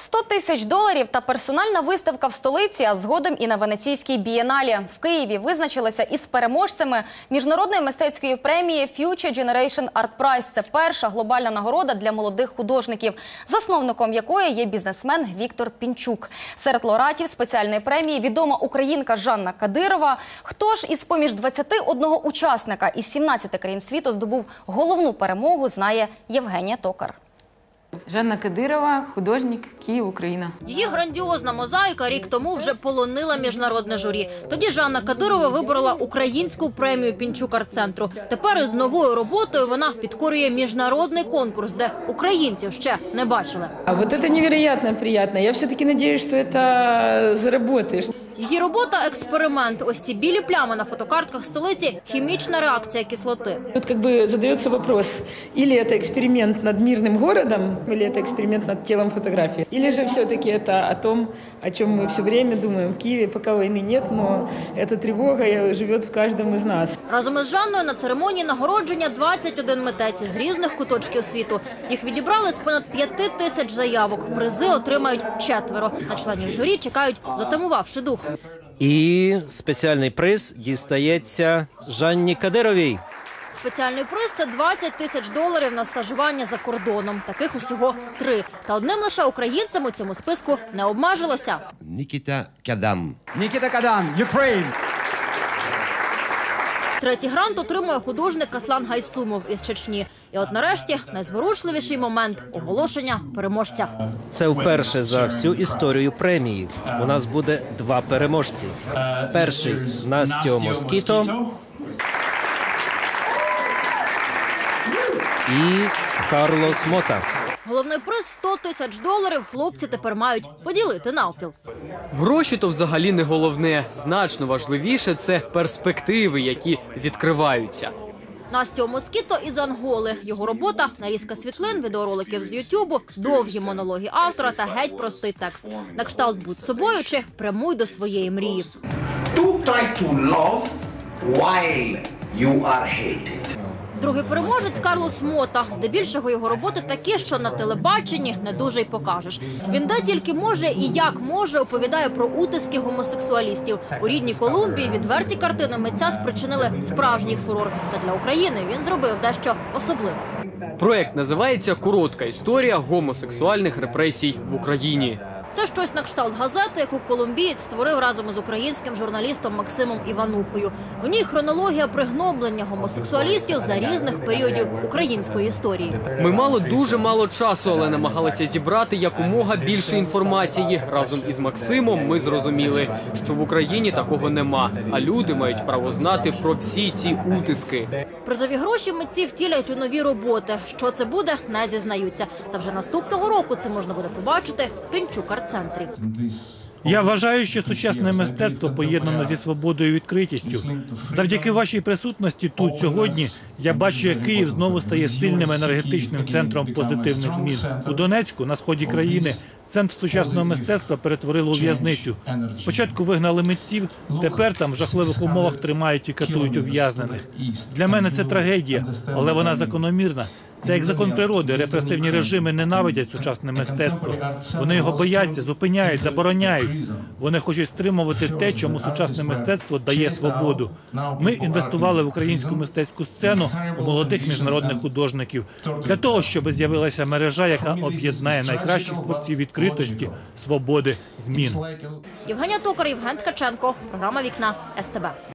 100 тисяч доларів та персональна виставка в столиці, а згодом і на Венеційській бієналі. В Києві визначилися із переможцями міжнародної мистецької премії Future Generation Art Prize. Це перша глобальна нагорода для молодих художників, засновником якої є бізнесмен Віктор Пінчук. Серед лауреатів спеціальної премії відома українка Жанна Кадирова. Хто ж із поміж 21 учасника із 17 країн світу здобув головну перемогу, знає Євгенія Токар. Жанна Кадирова, художник, Київ, Україна. Її грандіозна мозаїка рік тому вже полонила міжнародне журі. Тоді Жанна Кадирова виборола українську премію Пінчук арт-центру. Тепер із новою роботою вона підкорює міжнародний конкурс, де українців ще не бачили. А вот это невероятно приятно. Я все-таки надеюсь, что это заработаешь. Її робота експеримент. Ось ці білі плями на фотокартках столиці хімічна реакція кислоти. Тут как бы задается вопрос, или это эксперимент над мирным городом, или это эксперимент над телом фотографии, или же все-таки это о том, о чем мы все время думаем в Киеве, пока войны нет, но эта тревога э, живет в каждом из нас. Разом із Жанною на церемонії нагородження 21 митець з різних куточків світу. Їх відібрали з понад п'яти тисяч заявок. Призи отримають четверо. На членів журі чекають, затамувавши дух. І спеціальний приз дістається Жанні Кадировій. Спеціальний приз це 20 тисяч доларів на стажування за кордоном. Таких усього три. Та одним лише українцям у цьому списку не обмежилося. Nikita Kadam. Nikita Kadan, Ukraine. Третій грант отримує художник Аслан Гайсумов із Чечні. І от нарешті найзворушливіший момент оголошення переможця. Це вперше за всю історію премії. У нас буде два переможці. Перший Настіо Москіто і Карлос Мота. Головний приз 100 тисяч доларів. Хлопці тепер мають поділити навпіл. Гроші то взагалі не головне. Значно важливіше це перспективи, які відкриваються. Настя Москіто із Анголи. Його робота нарізка світлин, відеороликів з Ютубу, довгі монологи автора та геть простий текст. На кшталт будь собою чи прямуй до своєї мрії. Do try to love while you are hated. Другий переможець Карлос Мота. Здебільшого його роботи такі, що на телебаченні не дуже й покажеш. Він де тільки може і як може оповідає про утиски гомосексуалістів. У рідній Колумбії відверті картини митця спричинили справжній фурор. Та для України він зробив дещо особливе. Проект називається Коротка історія гомосексуальних репресій в Україні. Це щось на кшталт газети, яку колумбієць створив разом із українським журналістом Максимом Іванухою. У ній хронологія пригноблення гомосексуалістів за різних періодів української історії. Ми мали дуже мало часу, але намагалися зібрати якомога більше інформації. Разом із Максимом ми зрозуміли, що в Україні такого нема, а люди мають право знати про всі ці утиски. Призові гроші митці втілять у нові роботи. Що це буде, не зізнаються. Та вже наступного року це можна буде побачити в Пінчук арт-центрі. Я вважаю, що сучасне мистецтво поєднано зі свободою і відкритістю. Завдяки вашій присутності тут сьогодні я бачу, як Київ знову стає сильним енергетичним центром позитивних змін. У Донецьку, на сході країни, центр сучасного мистецтва перетворили у в'язницю. Спочатку вигнали митців, тепер там в жахливих умовах тримають і катують ув'язнених. Для мене це трагедія, але вона закономірна. Це як закон природи. Репресивні режими ненавидять сучасне мистецтво. Вони його бояться, зупиняють, забороняють. Вони хочуть стримувати те, чому сучасне мистецтво дає свободу. Ми інвестували в українську мистецьку сцену у молодих міжнародних художників для того, щоб з'явилася мережа, яка об'єднає найкращих творців відкритості, свободи, змін. Євгенія Токар, Євген Ткаченко. Програма Вікна СТБ.